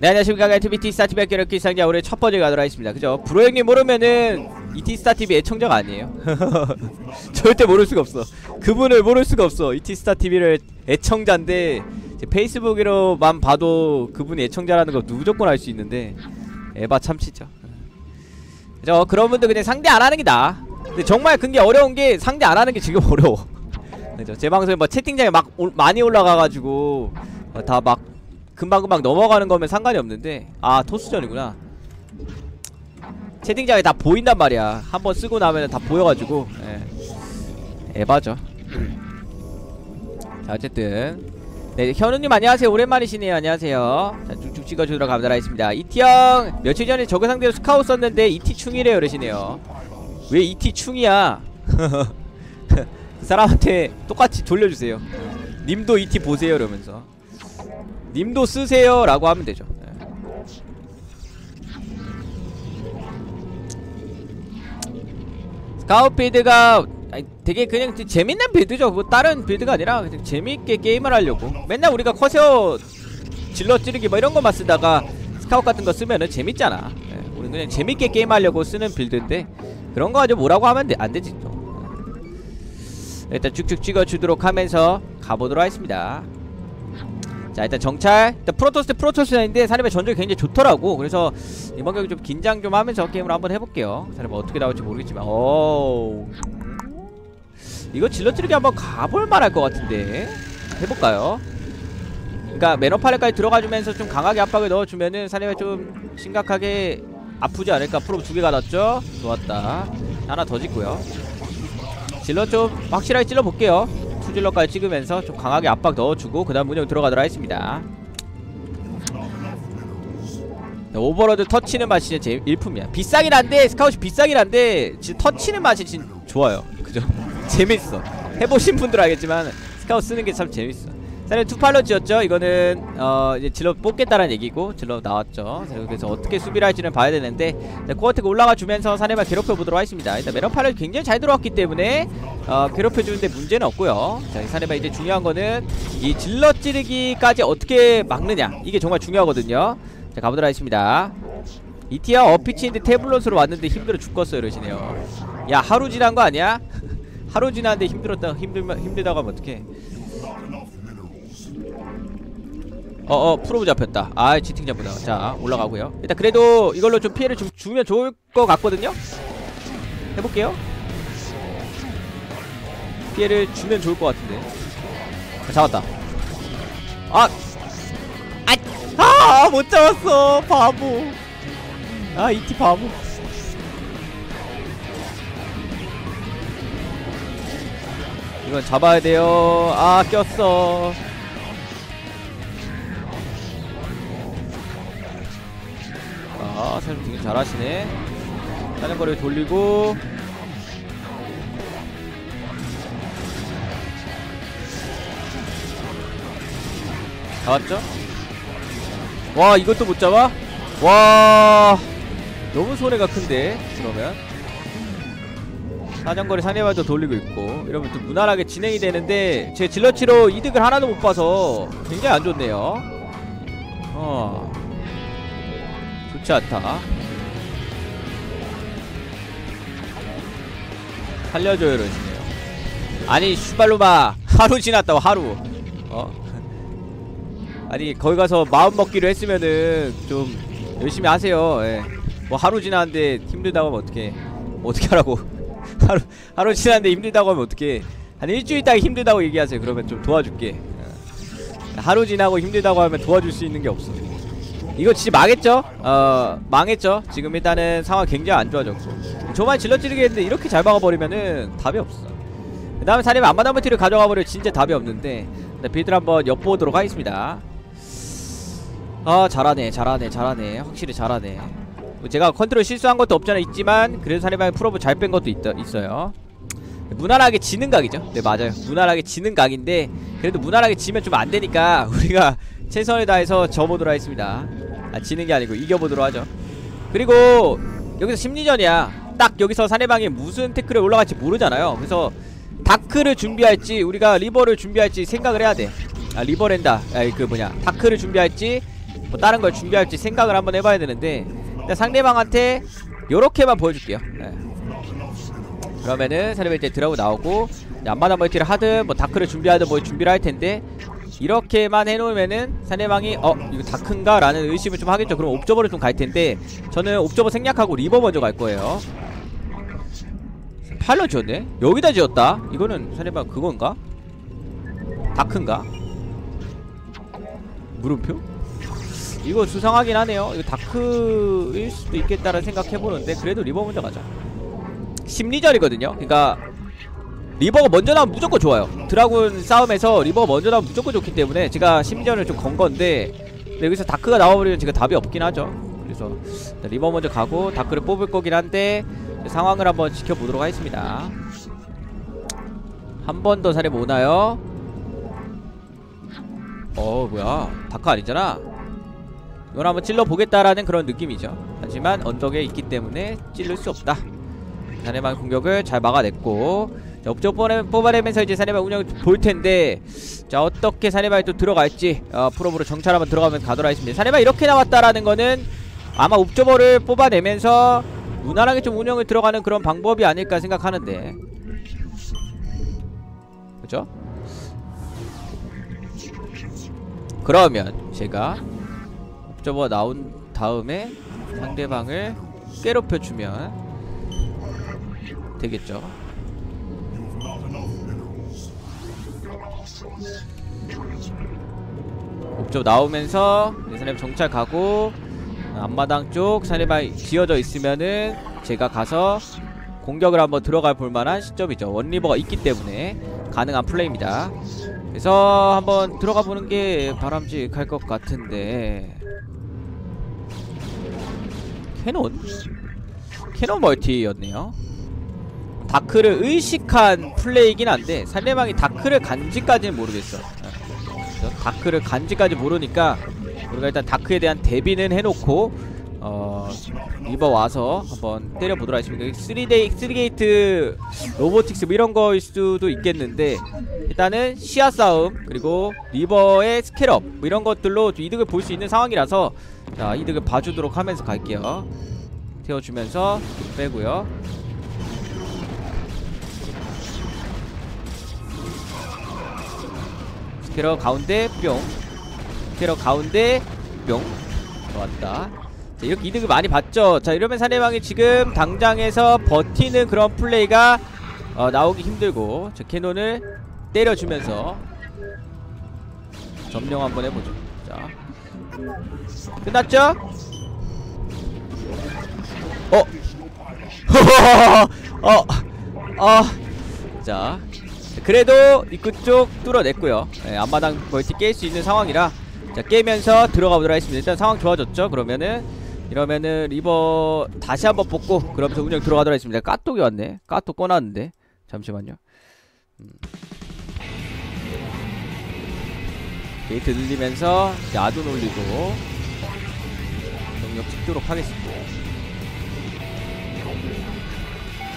네 안녕하십니까. 엔트비 티 스타TV 학교 이렇게 상자 올해 첫 번째 가도록 하겠습니다. 그죠? 브로 형님 모르면은 이 티 스타TV 애청자가 아니에요. 절대 모를 수가 없어. 그분을 모를 수가 없어. 이 티 스타TV를 애청자인데 페이스북으로만 봐도 그분이 애청자라는 거 무조건 알 수 있는데 에바 참치죠. 그죠? 그런 분들 그냥 상대 안 하는 게 나아. 근데 정말 그게 어려운 게 상대 안 하는 게 지금 어려워. 그죠? 제 방송에 뭐 채팅창에 막 올- 많이 올라가가지고 어, 다막 금방금방 넘어가는 거면 상관이 없는데 아 토스전이구나. 채팅창에 다 보인단 말이야. 한번 쓰고 나면 다 보여가지고 예. 에바죠. 자 어쨌든. 네 현우님 안녕하세요. 오랜만이시네요. 안녕하세요. 자 쭉쭉 찍어주도록 하도록 하겠습니다. 이티형 며칠 전에 저그 상대로 스카웃 썼는데 이티 충이래요 그러시네요. 왜 이티 충이야? 그 사람한테 똑같이 돌려주세요. 님도 이티 보세요 이러면서 님도 쓰세요 라고 하면 되죠 네. 스카웃 빌드가 되게 그냥 재밌는 빌드죠 뭐 다른 빌드가 아니라 그냥 재밌게 게임을 하려고 맨날 우리가 커세어 질러 찌르기 뭐 이런 것만 쓰다가 스카웃 같은 거 쓰면은 재밌잖아 네. 우리는 그냥 재밌게 게임하려고 쓰는 빌드인데 그런 거 가지고 뭐라고 하면 돼, 안 되지 또. 네. 일단 쭉쭉 찍어주도록 하면서 가보도록 하겠습니다 자 일단 정찰. 일단 프로토스 대 프로토스인데 사람의 전적이 굉장히 좋더라고. 그래서 이번 경기 좀 긴장 좀 하면서 게임을 한번 해볼게요. 사람 어떻게 나올지 모르겠지만. 오 이거 질러찌르기 한번 가볼 만 할 것 같은데. 해볼까요? 그러니까 매너팔레까지 들어가주면서 좀 강하게 압박을 넣어주면은 사람이 좀 심각하게 아프지 않을까. 프로 두 개 가놨죠? 좋았다. 하나 더 짓고요. 질러 좀 확실하게 찔러볼게요 투질러까지 찍으면서 좀 강하게 압박 넣어주고 그 다음 운영 들어가도록 하겠습니다. 네, 오버로드 터치는 맛이 진짜 제 일품이야. 비싸긴 한데 스카웃이 비싸긴 한데 진짜 터치는 맛이 진짜 좋아요. 그죠? 재밌어. 해보신 분들 알겠지만 스카웃 쓰는 게 참 재밌어 사실 투팔러지였죠. 이거는 어 이제 질러 뽑겠다는 얘기고 질러 나왔죠. 그래서 어떻게 수비를 할지는 봐야 되는데 네, 코어트가 올라가 주면서 사내발 괴롭혀 보도록 하겠습니다. 일단 메런팔을 굉장히 잘 들어왔기 때문에 어 괴롭혀 주는데 문제는 없고요. 자 사내발 이제 중요한 거는 이 질러 찌르기까지 어떻게 막느냐. 이게 정말 중요하거든요. 자 가보도록 하겠습니다. 이티아 어피치인데 태블릿으로 왔는데 힘들어 죽겠어 이러시네요. 야 하루 지난 거 아니야? 하루 지났는데 힘들었다 힘들 힘들다고 하면 어떡해 어어 프로브 잡혔다. 아 지팅 잡보다. 자 올라가고요. 일단 그래도 이걸로 좀 피해를 좀 주면 좋을 것 같거든요? 해볼게요. 피해를 주면 좋을 것 같은데. 자, 잡았다. 아! 아! 아! 못 잡았어. 바보. 아 이티 바보. 이건 잡아야 돼요. 아 꼈어 아 사실 되게 잘하시네. 사냥거리 돌리고. 잡았죠? 와 이것도 못 잡아? 와 너무 손해가 큰데 그러면. 사냥거리 사냥발도 돌리고 있고 이러면 또 무난하게 진행이 되는데 제 질러치로 이득을 하나도 못 봐서 굉장히 안 좋네요. 어 좋지 않다. 살려줘요 이러시네요. 아니 슈발로마 하루 지났다고 하루. 어? 아니 거기 가서 마음 먹기로 했으면은 좀 열심히 하세요. 예. 뭐 하루 지났는데 힘들다고 하면 어떡해. 어떻게 하라고. 하루 하루 지났는데 힘들다고 하면 어떡해. 한 일주일 있다가 힘들다고 얘기하세요. 그러면 좀 도와줄게. 예. 하루 지나고 힘들다고 하면 도와줄 수 있는 게 없어 이거 진짜 망했죠? 어 망했죠? 지금 일단은 상황 굉장히 안 좋아졌고. 저만 질러찌르게 했는데 이렇게 잘 막아버리면은 답이 없어. 그 다음에 사람이 안마다메트를 가져가 버려 진짜 답이 없는데 네, 빌드를 한번 엿보도록 하겠습니다. 아 잘하네 잘하네 잘하네. 확실히 잘하네. 뭐 제가 컨트롤 실수한 것도 없잖아 있지만 그래도 사리방에 프로브 잘뺀 것도 있, 있어요. 무난하게 지는 각이죠. 네 맞아요. 무난하게 지는 각인데 그래도 무난하게 지면 좀 안되니까 우리가 최선을 다해서 져보도록 하겠습니다 아 지는 게 아니고 이겨보도록 하죠. 그리고 여기서 심리전이야. 딱 여기서 사내방이 무슨 태클에 올라갈지 모르잖아요. 그래서 다크를 준비할지 우리가 리버를 준비할지 생각을 해야 돼. 아 리버랜다. 아그 뭐냐. 다크를 준비할지 뭐 다른 걸 준비할지 생각을 한번 해봐야 되는데 상대방한테 요렇게만 보여줄게요. 예. 그러면은 사리바 이제 드라고 나오고 앞마당 멀티를 하든 뭐 다크를 준비하든 뭐 준비를 할 텐데 이렇게만 해놓으면은 상대방이 어 이거 다크인가? 라는 의심을 좀 하겠죠 그럼 옵저버를 좀 갈 텐데 저는 옵저버 생략하고 리버 먼저 갈 거예요 팔로 지었네? 여기다 지었다? 이거는 상대방 그건가? 다크인가? 물음표? 이거 수상하긴 하네요 이거 다크일 수도 있겠다는 생각해보는데 그래도 리버 먼저 가자 심리전이거든요 그니까 리버가 먼저 나오면 무조건 좋아요. 드라군 싸움에서 리버가 먼저 나오면 무조건 좋기 때문에 제가 심리전을 좀 건 건데 여기서 다크가 나와버리면 제가 답이 없긴 하죠. 그래서 리버 먼저 가고 다크를 뽑을 거긴 한데 상황을 한번 지켜보도록 하겠습니다. 한 번더 살해 오나요? 어 뭐야. 다크 아니잖아. 이걸 한번 찔러보겠다라는 그런 느낌이죠. 하지만 언덕에 있기 때문에 찔를 수 없다. 사내방 공격을 잘 막아냈고 자, 업적 뽑아내- 뽑아내면서 이제 사내방 운영을 볼 텐데 자 어떻게 사내방이 또 들어갈지 어, 프로브로 정찰 한번 들어가면 가도록 하겠습니다. 사내방 이렇게 나왔다라는 거는 아마 옵저버를 뽑아내면서 무난하게 좀 운영을 들어가는 그런 방법이 아닐까 생각하는데. 그죠? 그러면 제가 옵저버 나온 다음에 상대방을 괴롭혀주면 되겠죠 옵저버 나오면서 사람 정찰 가고 앞마당 쪽 사내방 지어져 있으면은 제가 가서 공격을 한번 들어가 볼 만한 시점이죠. 원리버가 있기 때문에 가능한 플레이입니다. 그래서 한번 들어가 보는 게 바람직할 것 같은데. 캐논? 캐논 멀티였네요 다크를 의식한 플레이긴 한데 상대방이 다크를 간지까지는 모르겠어. 그래서 다크를 간지까지 모르니까 우리가 일단 다크에 대한 대비는 해놓고 어 리버 와서 한번 때려보도록 하겠습니다. 3데이, 3게이트 로보틱스 뭐 이런 거일 수도 있겠는데 일단은 시야 싸움 그리고 리버의 스킬업 뭐 이런 것들로 좀 이득을 볼 수 있는 상황이라서 자 이득을 봐주도록 하면서 갈게요. 태워주면서 빼고요 캐러 가운데 뿅 스캐러 가운데 뿅 좋았다 자 이렇게 이득을 많이 봤죠 자 이러면 상대방이 지금 당장에서 버티는 그런 플레이가 어, 나오기 힘들고 자 캐논을 때려주면서 점령 한번 해보죠 자 끝났죠? 어? 어? 어? 자 그래도 입구 쪽 뚫어냈고요. 네, 앞마당 멀티 깰 수 있는 상황이라 자 깨면서 들어가 보도록 하겠습니다. 일단 상황 좋아졌죠? 그러면은 이러면은 리버 다시 한번 뽑고 그러면서 운영 들어가도록 하겠습니다. 까똑이 왔네. 까똑 꺼놨는데. 잠시만요. 음. 게이트 늘리면서 아둔 올리고 경력 찍도록 하겠습니다.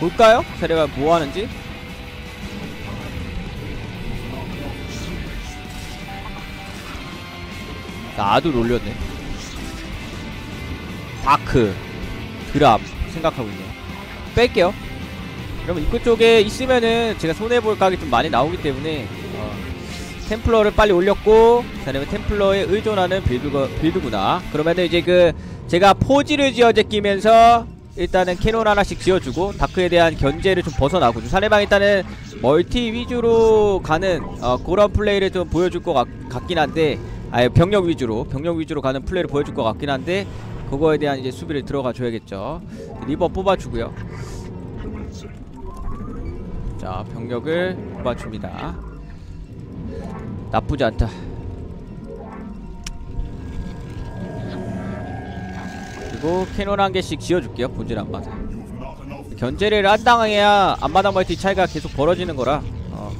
볼까요? 사례가 뭐 하는지 나도 놀렸네. 다크 드랍 생각하고 있네요. 뺄게요. 그러면 입구 쪽에 있으면은 제가 손해볼 각이 좀 많이 나오기 때문에 어, 템플러를 빨리 올렸고 그다음에 템플러에 의존하는 빌드가, 빌드구나. 그러면은 이제 그 제가 포지를 지어 제끼면서 일단은 캐논 하나씩 지어주고 다크에 대한 견제를 좀 벗어나고 좀 상대방 일단은 멀티 위주로 가는 어, 그런 플레이를 좀 보여줄 것 같, 같긴 한데 아예 병력 위주로 병력 위주로 가는 플레이를 보여줄 것 같긴 한데 그거에 대한 이제 수비를 들어가 줘야겠죠. 리버 뽑아주고요. 자 병력을 뽑아줍니다. 나쁘지 않다. 그리고 캐논 한 개씩 지어줄게요 본질 앞마당. 견제를 안 당해야 앞마당 멀티 차이가 계속 벌어지는 거라 어.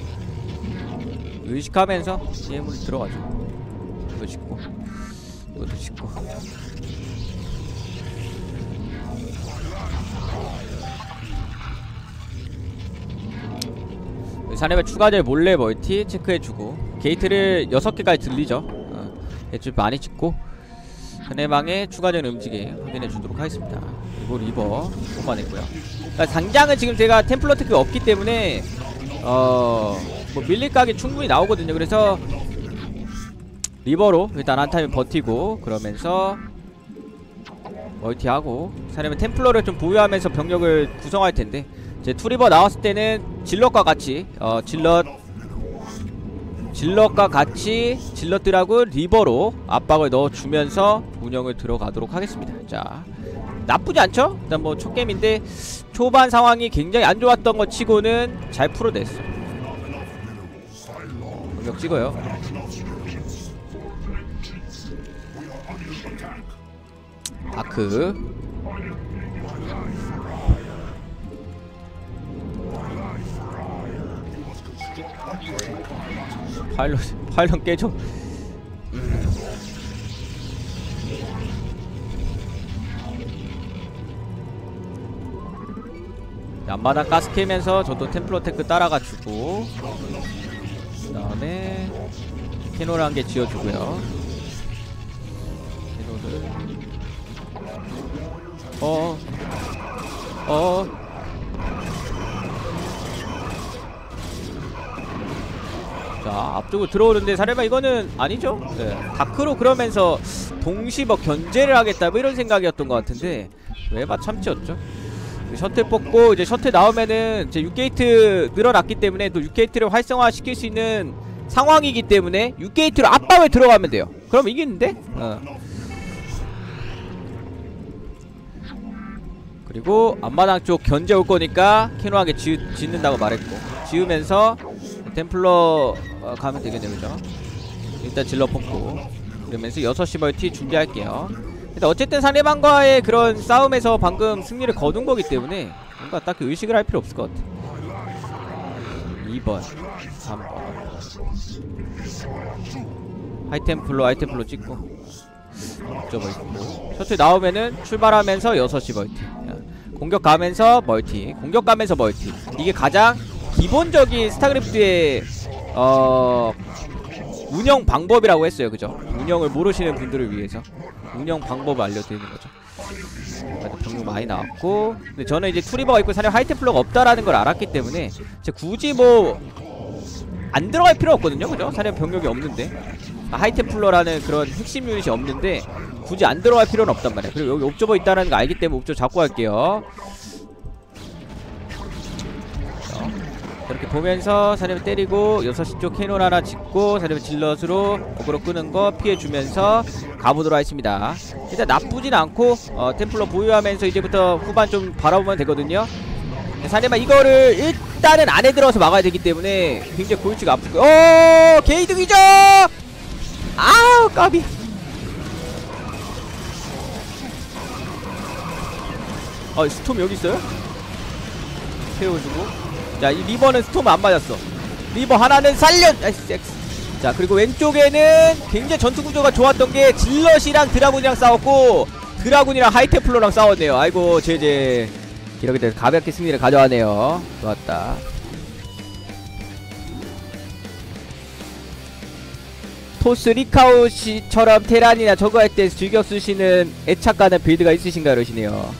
의식하면서 게임을 들어가죠 이거 짓고 이것도 짓고 사내배 추가될 몰래 멀티 체크해주고 게이트를 6개까지 들리죠 어, 좀 많이 찍고 상대방의 추가적인 움직임 확인해 주도록 하겠습니다. 그리고 리버 뽑아냈고요. 그러니까 당장은 지금 제가 템플러 테크가 없기 때문에 어뭐 밀릴 각이 충분히 나오거든요. 그래서 리버로 일단 한 타임 버티고 그러면서 멀티하고 사람은 템플러를 좀 보유하면서 병력을 구성할 텐데 제 투리버 나왔을 때는 질럿과 같이 어 질럿 질럿과 같이 질럿들하고 리버로 압박을 넣어주면서 운영을 들어가도록 하겠습니다. 자 나쁘지 않죠? 일단 뭐 첫 게임인데 초반 상황이 굉장히 안 좋았던 것 치고는 잘 풀어냈어. 공격 찍어요. 다크. 파일럿 파일럿 깨져. 앞마당 가스 캐면서 저도 템플러 테크 따라가 주고 그 다음에 캐노를 한 개 지어주고요 어 어. 자 앞쪽으로 들어오는데 사례바 이거는 아니죠? 네. 다크로 그러면서 동시 뭐 견제를 하겠다 뭐 이런 생각이었던 것 같은데 왜봐 참치였죠? 셔틀 뽑고 이제 셔틀 나오면은 이제 6게이트 늘어났기 때문에 또 6게이트를 활성화 시킬 수 있는 상황이기 때문에 6게이트로 압박을 들어가면 돼요. 그럼 이기는데? 어. 그리고 앞마당 쪽 견제 올 거니까 캐노하게 지, 짓는다고 말했고 지으면서 템플러 어, 가면 되겠네요 그죠? 일단 질러 뽑고 그러면서 6시 멀티 준비할게요. 일단 어쨌든 상대방과의 그런 싸움에서 방금 승리를 거둔 거기 때문에 뭔가 딱히 의식을 할 필요 없을 것 같아 2번 3번. 하이템플로 하이템플로 찍고 접어 있고 셔틀 나오면은 출발하면서 6시 멀티. 야, 공격 가면서 멀티 공격 가면서 멀티. 이게 가장 기본적인 스타크래프트의 어 운영 방법이라고 했어요. 그죠? 운영을 모르시는 분들을 위해서. 운영 방법을 알려드리는 거죠. 병력 많이 나왔고 근데 저는 이제 투리버가 있고 사실 하이템플러가 없다라는 걸 알았기 때문에 제 굳이 뭐 안 들어갈 필요 없거든요. 그죠? 사실 병력이 없는데. 아, 하이템플러라는 그런 핵심 유닛이 없는데 굳이 안 들어갈 필요는 없단 말이야 그리고 여기 옵저버 있다는 거 알기 때문에 옵저버 잡고 갈게요. 자, 이렇게 보면서 사람을 때리고 6시 쪽 캐논 하나 짓고 사람을 질럿으로 어그로 끄는 거 피해주면서 가보도록 하겠습니다. 일단 나쁘진 않고 어, 템플러 보유하면서 이제부터 후반 좀 바라보면 되거든요. 사례만 이거를 일단은 안에 들어서 막아야 되기 때문에 굉장히 골치가 아프고 오 게이득이죠 아우 까비. 어 스톰 여기 있어요? 세워주고. 자 이 리버는 스톰 안 맞았어. 리버 하나는 살려 아이씨 엑스. 자 그리고 왼쪽에는 굉장히 전투 구조가 좋았던 게 질럿이랑 드라군이랑 싸웠고 드라군이랑 하이테플러랑 싸웠네요. 아이고 제제. 이렇게 돼서 가볍게 승리를 가져가네요. 좋았다 토스 리카우시처럼 테란이나 저거 할 때 즐겨 쓰시는 애착 가는 빌드가 있으신가 그러시네요